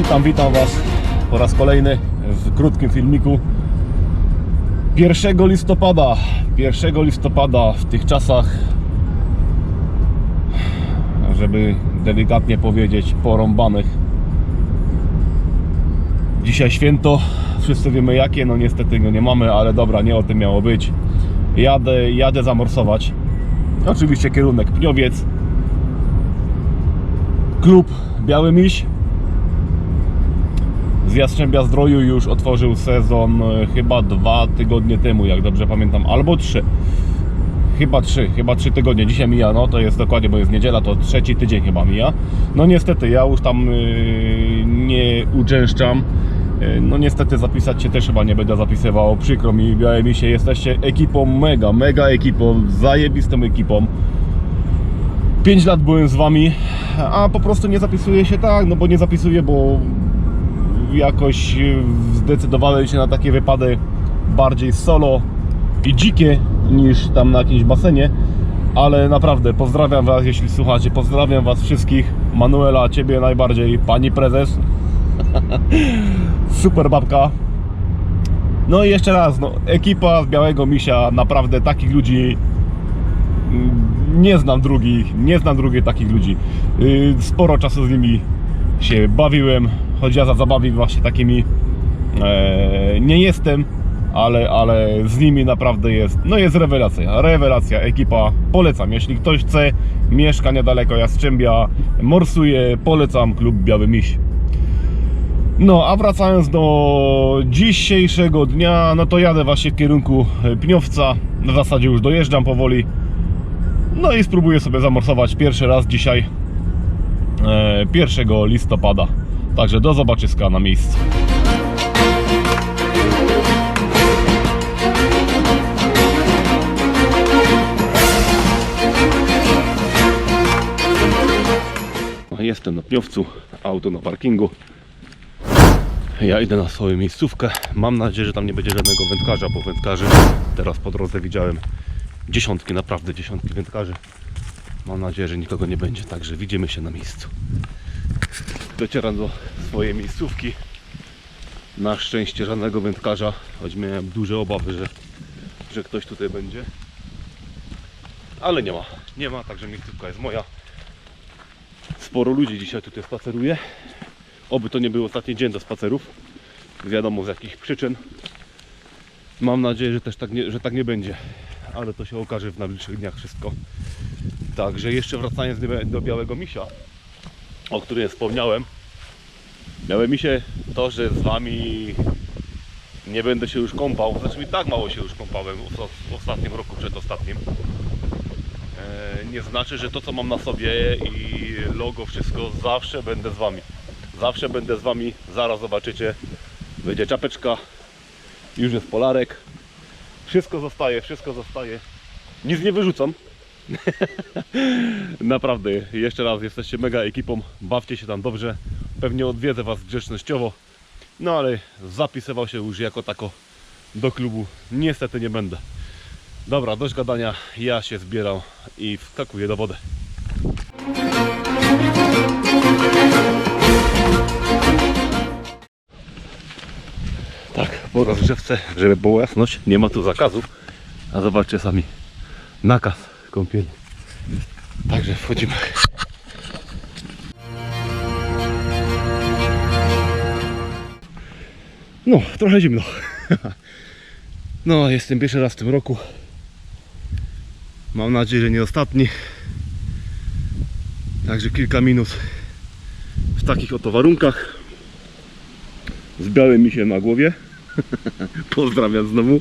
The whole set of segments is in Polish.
Witam, witam Was po raz kolejny w krótkim filmiku. 1 listopada, 1 listopada w tych czasach, żeby delikatnie powiedzieć, porąbanych. Dzisiaj święto, wszyscy wiemy jakie, no niestety go nie mamy, ale dobra, nie o tym miało być. Jadę, jadę zamorsować. Oczywiście kierunek Pniowiec. Klub Biały Miś z Jastrzębia Zdroju już otworzył sezon e, chyba dwa tygodnie temu, jak dobrze pamiętam, albo trzy. Chyba trzy, chyba trzy tygodnie. Dzisiaj mija, no to jest dokładnie, bo jest niedziela, to trzeci tydzień chyba mija. No niestety, ja już tam yy, nie uczęszczam. Yy, No niestety zapisać się też chyba nie będę zapisywał. Przykro mi, białe mi się, jesteście ekipą mega, mega ekipą, zajebistą ekipą. 5 lat byłem z wami, a po prostu nie zapisuję się tak, no bo nie zapisuję, bo jakoś y, zdecydowałem się na takie wypady bardziej solo i dzikie niż tam na jakimś basenie. Ale naprawdę pozdrawiam Was, jeśli słuchacie. Pozdrawiam Was wszystkich. Manuela, Ciebie najbardziej, Pani Prezes. Super babka. No i jeszcze raz, no, ekipa z Białego Misia, naprawdę takich ludzi mm, nie znam drugich, nie znam drugich takich ludzi. Yy, Sporo czasu z nimi się bawiłem, choć ja za zabawi właśnie takimi e, nie jestem, ale, ale z nimi naprawdę jest, no jest rewelacja, rewelacja, ekipa, polecam, jeśli ktoś chce, mieszka niedaleko Jastrzębia, morsuje, polecam klub Biały Miś. No, a wracając do dzisiejszego dnia, no to jadę właśnie w kierunku Pniowca, w zasadzie już dojeżdżam powoli, no i spróbuję sobie zamorsować pierwszy raz dzisiaj, 1 listopada. Także do zobaczyska na miejscu. Jestem na Pniowcu, auto na parkingu. Ja idę na swoją miejscówkę. Mam nadzieję, że tam nie będzie żadnego wędkarza, bo wędkarzy teraz po drodze widziałem dziesiątki, naprawdę dziesiątki wędkarzy. Mam nadzieję, że nikogo nie będzie, także widzimy się na miejscu. Docieram do swojej miejscówki. Na szczęście żadnego wędkarza, choć miałem duże obawy, że, że ktoś tutaj będzie. Ale nie ma, nie ma, także miejscówka jest moja. Sporo ludzi dzisiaj tutaj spaceruje. Oby to nie był ostatni dzień do spacerów. Wiadomo z jakich przyczyn. Mam nadzieję, że też tak nie, że tak nie będzie. Ale to się okaże w najbliższych dniach wszystko. Także jeszcze wracając do, Białego Misia, o którym wspomniałem. Białe Misie, to, że z Wami nie będę się już kąpał, znaczy i tak mało się już kąpałem w, os- w ostatnim roku, przedostatnim. E, nie znaczy, że to co mam na sobie i logo, wszystko, zawsze będę z Wami. Zawsze będę z Wami, zaraz zobaczycie. Będzie czapeczka, już jest polarek. Wszystko zostaje, wszystko zostaje. Nic nie wyrzucam. Naprawdę, jeszcze raz jesteście mega ekipą, bawcie się tam dobrze. Pewnie odwiedzę Was grzecznościowo. No ale zapisywał się już jako tako do klubu. Niestety nie będę. Dobra, dość gadania. Ja się zbieram i wskakuję do wody. Tak, po rozgrzewce, żeby było jasność, nie ma tu zakazów. A zobaczcie sami, nakaz kąpieli. Także wchodzimy. No, trochę zimno. No, jestem pierwszy raz w tym roku. Mam nadzieję, że nie ostatni. Także kilka minut w takich oto warunkach. Z białym misiem na głowie. Pozdrawiam znowu.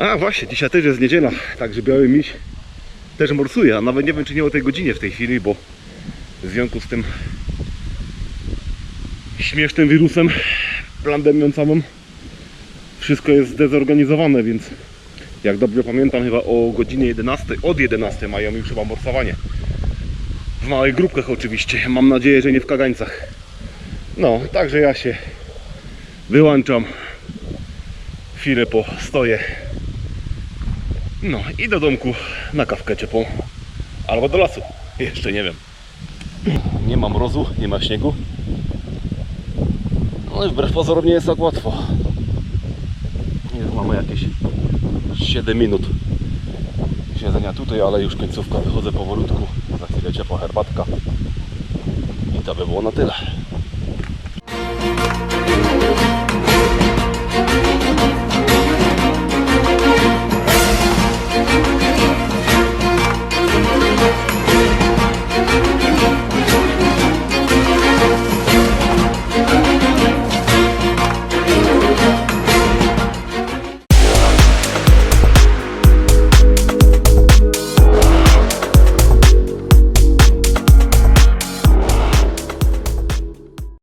A właśnie, dzisiaj też jest niedziela, także biały miś też morsuje, a nawet nie wiem czy nie o tej godzinie w tej chwili, bo w związku z tym śmiesznym wirusem, pandemią całą, wszystko jest zdezorganizowane, więc jak dobrze pamiętam chyba o godzinie 11, od 11 mają już chyba morsowanie. W małych grupkach oczywiście, mam nadzieję, że nie w kagańcach. No, także ja się wyłączam, chwilę postoję no i do domku na kawkę ciepłą. Albo do lasu. Jeszcze nie wiem. Nie ma mrozu, nie ma śniegu. No i wbrew pozorom nie jest tak łatwo. Mamy jakieś 7 minut siedzenia tutaj, ale już końcówka, wychodzę powolutku. Za chwilę ciepła herbatka. I to by było na tyle.